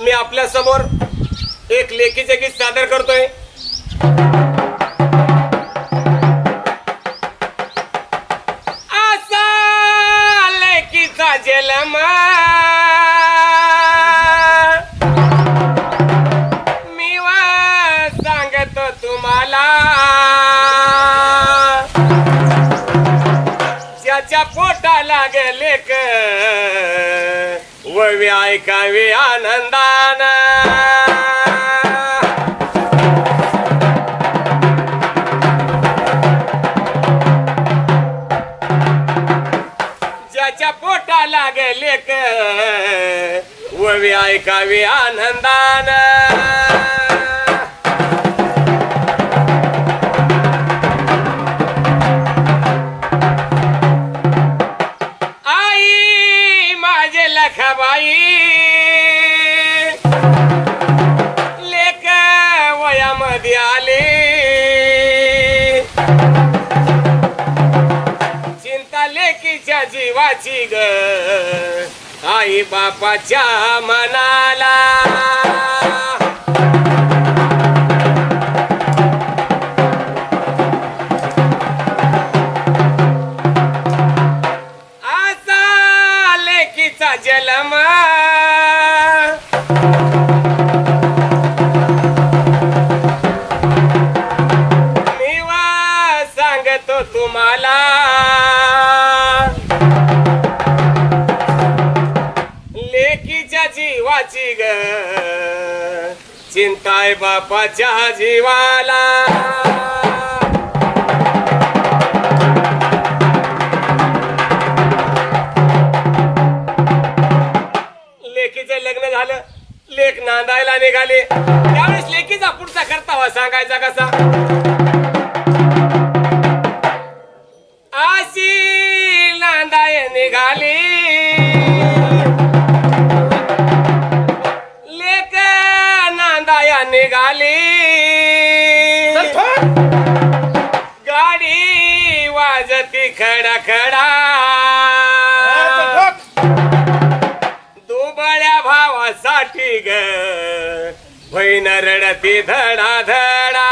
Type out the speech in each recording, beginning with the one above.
मी आपल्यासमोर एक लेखीचे गीत सादर करतोय. असा लेकीचा जन्म मी वा सांगतो तुम्हाला. ज्याच्या पोटाला लागले क ववी ऐकावे आनंदान. ज्याच्या पोटाला गेले क ववी ऐकावे आनंदान. वयामध्ये आले. चिंता लेकीच्या जीवाची ग. आई बापाच्या मनाला. असा तुम्हाला. लेकीच्या जीवाची ग. चिंताय बापाच्या जीवाला. लेकीचं लग्न झालं. लेख नांदायला निघाले. त्यावेळेस लेकीचा पुढचा करतावा सांगायचा कसा? वाजती खडा खडा. दुबळ्या भावासाठी ग. बहीण रडती धडा धडा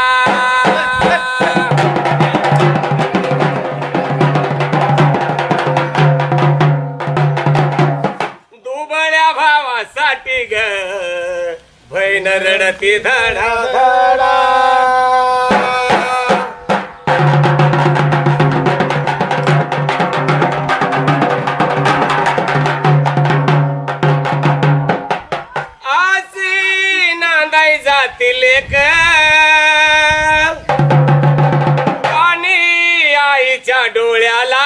दुबळ्या भावासाठी ग. बहीण रडती धडा धडा नांदाई जातील एक. पाणी आईच्या डोळ्याला.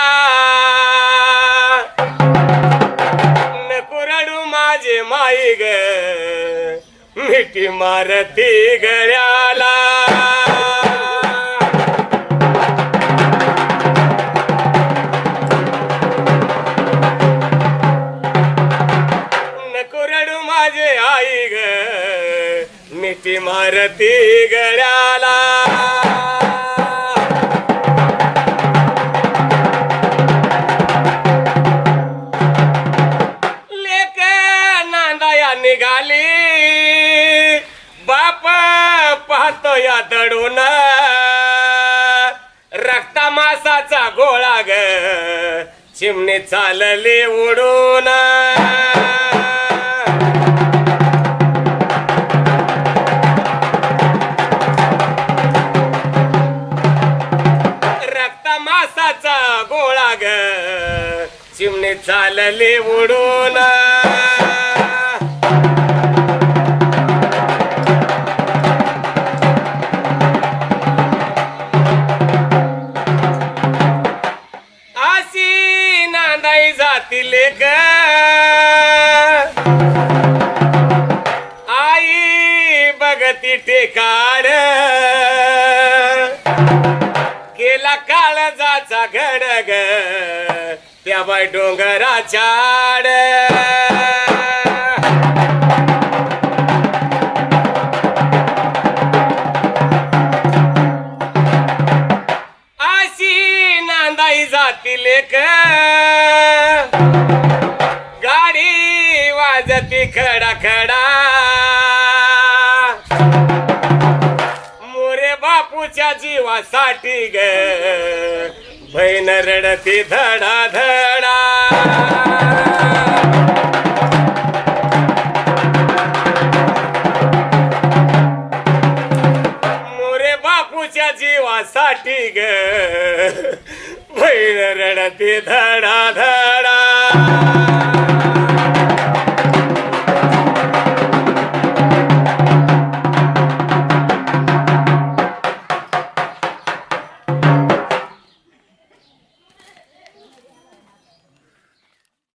नकुरडू माझे माई ग. मिठी मारती गळ्याला. मिठी मारती गळ्याला लेक नांदाया निघाली. बाप पाहतो या दडून. रक्ता मासाचा गोळा ग. चिमणी चालली उडून. आता मासाचा गोळा ग. चिमणी चालले उडून. घडा घडग त्या बाय डोंगराच्या आड आशी नांदाई जाती लेख गाडी वाजती खडा खडा. मोरे बापूच्या जीवासाठी ग. बहीण रडती धडा धडा मोरे बापूच्या जीवासाठी ग. बहीण रडते धडा धडा